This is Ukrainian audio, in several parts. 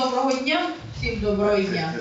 Доброго дня, всім доброго дня.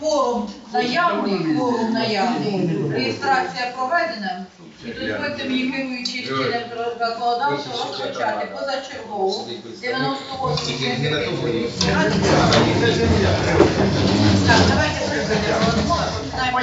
Кворум наявний, кворум наявний. Реєстрація проведена. І дозвольте мені керуючи чином законодавства розпочати позачергову. 98 Так, давайте припинимо. розмови, починаємо.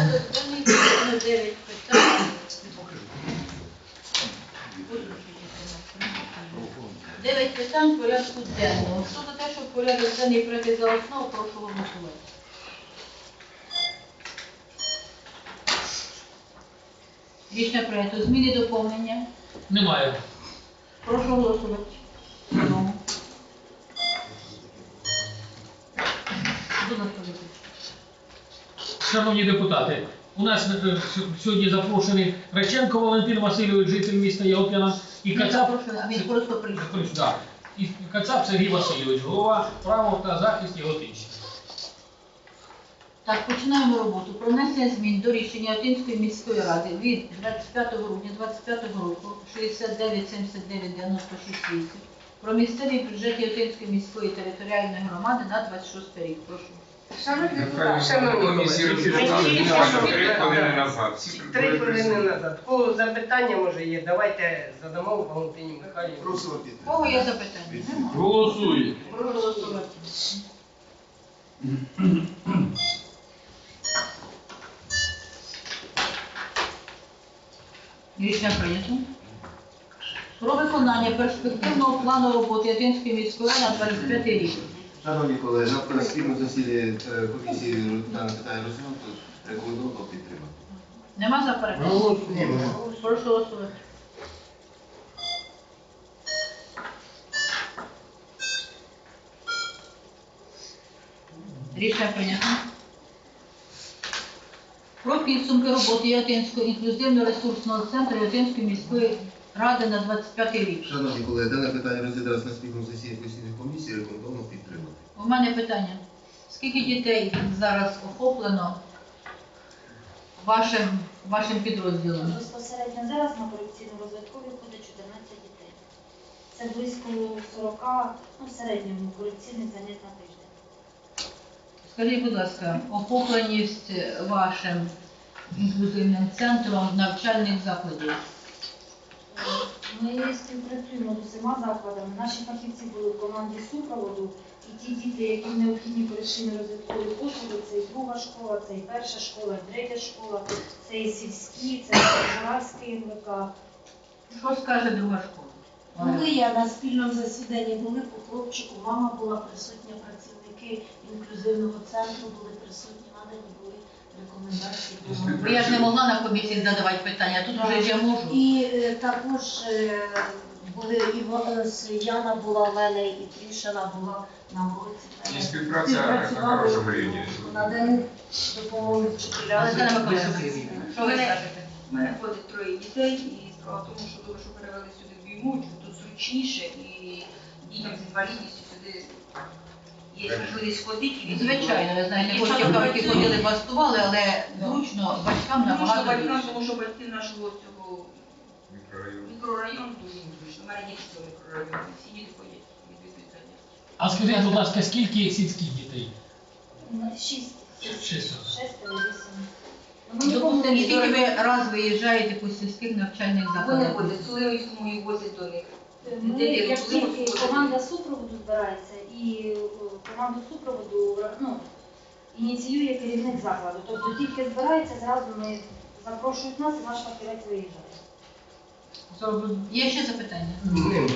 На порядок денний внесено 9 питань. Дев'ять питань порядку денного. Хто за те, щоб порядок денний прийти за основу, прошу голосувати. Рішення прийнято. Зміни доповнення. Немає. Прошу голосувати. Шановні депутати, у нас е, сьогодні запрошений Реченко Валентин Васильович, житель міста Єлпіна, і Кацап, Він просто прийшов. да, і Кацап Сергій Васильович, голова право та захист Яготинщини. Так, починаємо роботу. Про внесення змін до рішення Отинської міської ради від 25 грудня 25 року 697996 про місцеві бюджети Отинської міської територіальної громади на 26 рік. Прошу. Шановні депутати, шановні колеги, три хвилини назад. Всі Три хвилини назад. Кого запитання може є? Давайте задамо Валентині Михайлівні. Прошу Кого є запитання? Голосує. Голосувати. Рішення прийнято. Про виконання перспективного плану роботи Ятинської міської на 25 рік. Шановні колеги, на спільному засіданні е, комісії дане питання розглянуто, рекомендовано підтримати. Нема заперечень? Прошу голосувати. Рішення прийнято. Про підсумки роботи Ятинського інклюзивно-ресурсного центру Ятинської міської ради на 25 рік. Шановні колеги, дане питання розглядалось на спільному засіданні постійної комісії, рекомендовано підтримати. У мене питання. Скільки дітей зараз охоплено вашим, вашим підрозділом? Безпосередньо зараз на корекційно-розвиткові ходить 14 дітей. Це близько 40, ну в середньому корекційних занять на тиждень. Скажіть, будь ласка, охопленість вашим інклюзивним центром навчальних закладів? Ми співпрацюємо з усіма закладами. Наші фахівці були в команді супроводу, і ті діти, яким необхідні корекційно-розвиткові послуги, це і друга школа, це і перша школа, і третя школа, це і сільські, це і Жарський НВК. Що скаже друга школа? Коли я на спільному засіданні були по хлопчику, мама була присутня, працівники інклюзивного центру були присутні, надані були. Бо я ж не могла на комісії задавати питання, тут вже я можу. І е, також е, Були Іва- е, Яна була в мене і Трішина була на вулиці. І співпраця на хорошому рівні. Надані допомоги вчителям. Олександра Миколаївна, що ви скажете? У мене ходить троє дітей, і справа в тому, що добре, що перевели сюди в Біймуч, тут зручніше, і дітям з інвалідністю сюди є можливість ходити і Звичайно, ви знаєте, Дівчата хлопчика, які працюють. ходили, бастували, але зручно батькам Тому що набагато батькам, більше. тому що батьки нашого цього Мікрорайон. мікрорайону дуже зручно. У мене діти цього мікрорайону, всі діти ходять відвідують заняття. А скажіть, будь ласка, скільки сільських дітей? Шість. Шестеро. Шестеро, вісім. Ну, ми нікому не скільки ви раз виїжджаєте по сільських навчальних Вони закладах? ходять, Соловівському і возять до них. Ми, як тільки команда супроводу збирається і е, команду супроводу ну, ініціює керівник закладу. Тобто тільки збирається, зразу ми запрошують нас і наш фахівець виїжджає. Є ще запитання? Нема.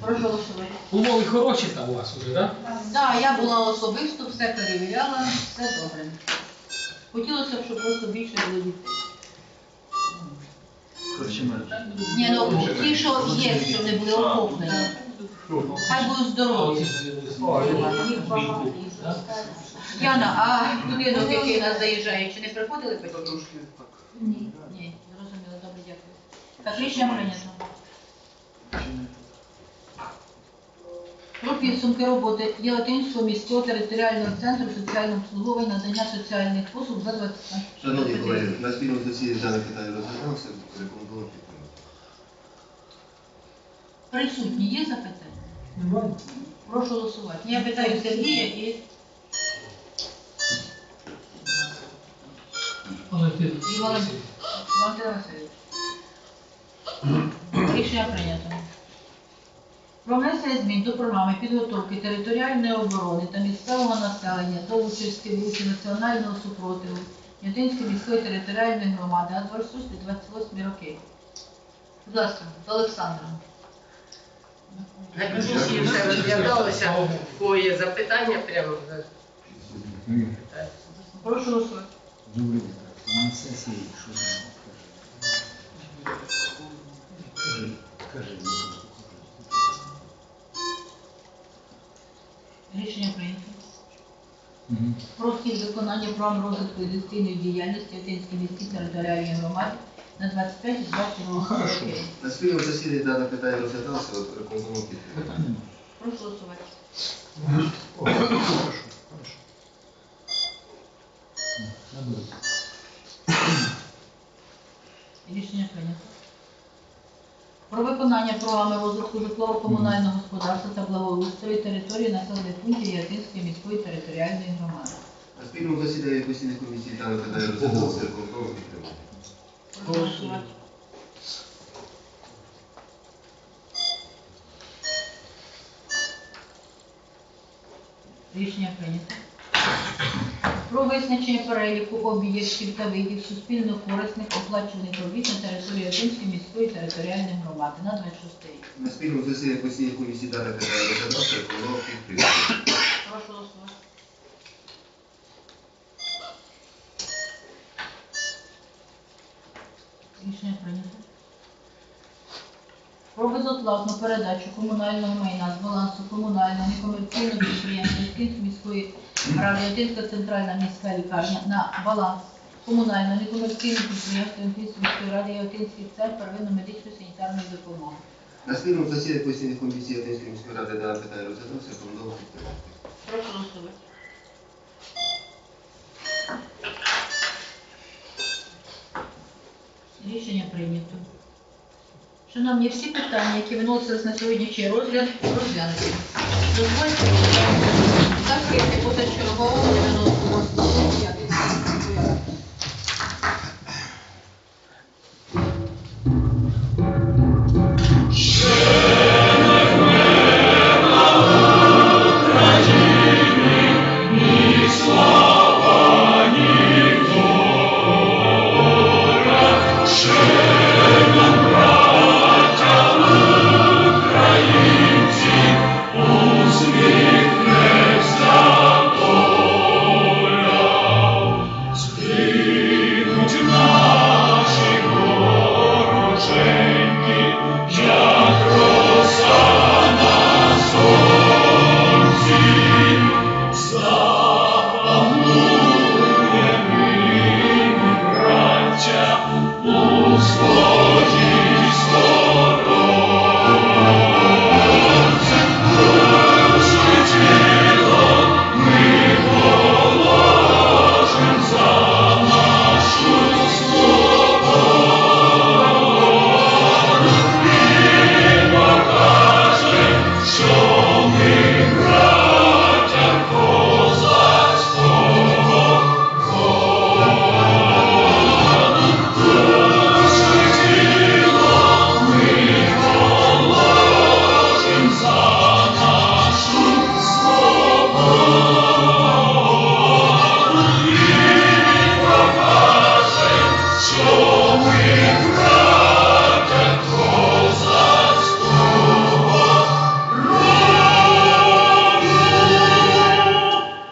Прошу голосувати. Умови хороші там у вас уже, так? Так, я була особисто, все перевіряла, все добре. Хотілося б, щоб просто більше було дітей. Ні, ну ті, що є, що не були охоплені. Хай будуть здорові. Яна, а будинок, який нас заїжджає, чи не приходили батьки? Ні. Ні, зрозуміло, добре, дякую. Так, рішення прийнято. Про підсумки роботи Єлатинського міського територіального центру соціального обслуговування надання соціальних послуг за 20 Шановні колеги, на спільному засіданні дане питання розглядалося, рекомендуємо підтримати. Присутні є запитання? Прошу голосувати. Я питаю Сергія і Валентин. І Валентин. Валентина Васильович. Рішення прийнято. Про внесення змін до програми підготовки територіальної оборони та місцевого населення до участі в русі національного супротиву Ятинської міської територіальної громади на 26-28 роки. Будь ласка, Олександра. На комісії все розглядалося. У кого є запитання, прямо Прошу голосувати. Добрий день. На сесії що там кажи, кажи, Рішення прийнято. Угу. Про схід виконання програм розвитку інвестиційної діяльності Ятинській міській територіальній громади на 25-28 Хорошо. На спільному засіданні дане питання розглядалося, от рекомендуємо підтримати. Прошу голосувати. О, Хорошо, хорошо. Наберу. Рішення прийнято. Про виконання програми розвитку житлово-комунального господарства та благоустрою території населених пунктів Ятинської міської територіальної громади. На спільному засіданні постійної комісії питання розглядалося, рекомендуємо підтримати. Голосувати. Рішення прийнято. Про визначення переліку об'єктів та видів суспільно корисних оплачуваних робіт на території Ятинської міської територіальної громади на 26 рік. На спільному засіданні постійної комісії дане питання розглядалося, рекомендуємо підтримати. Прошу голосувати. Рішення прийнято. Про безоплатну передачу комунального майна з балансу комунального некомерційного підприємства Ятинської міської ради Ятинська центральна міська лікарня на баланс комунального некомерційного підприємства міської ради Ятинський центр первинної медичної санітарної допомоги. На спільному засіданні постійної комісії Ятинської міської ради дане питання розглядалося, рекомендуємо підтримати. Прошу голосувати. Рішення прийнято. Шановні, всі питання, які виносились на сьогоднішній розгляд, розглянуті. Дозвольте, депутатів депутат чергового 90-го.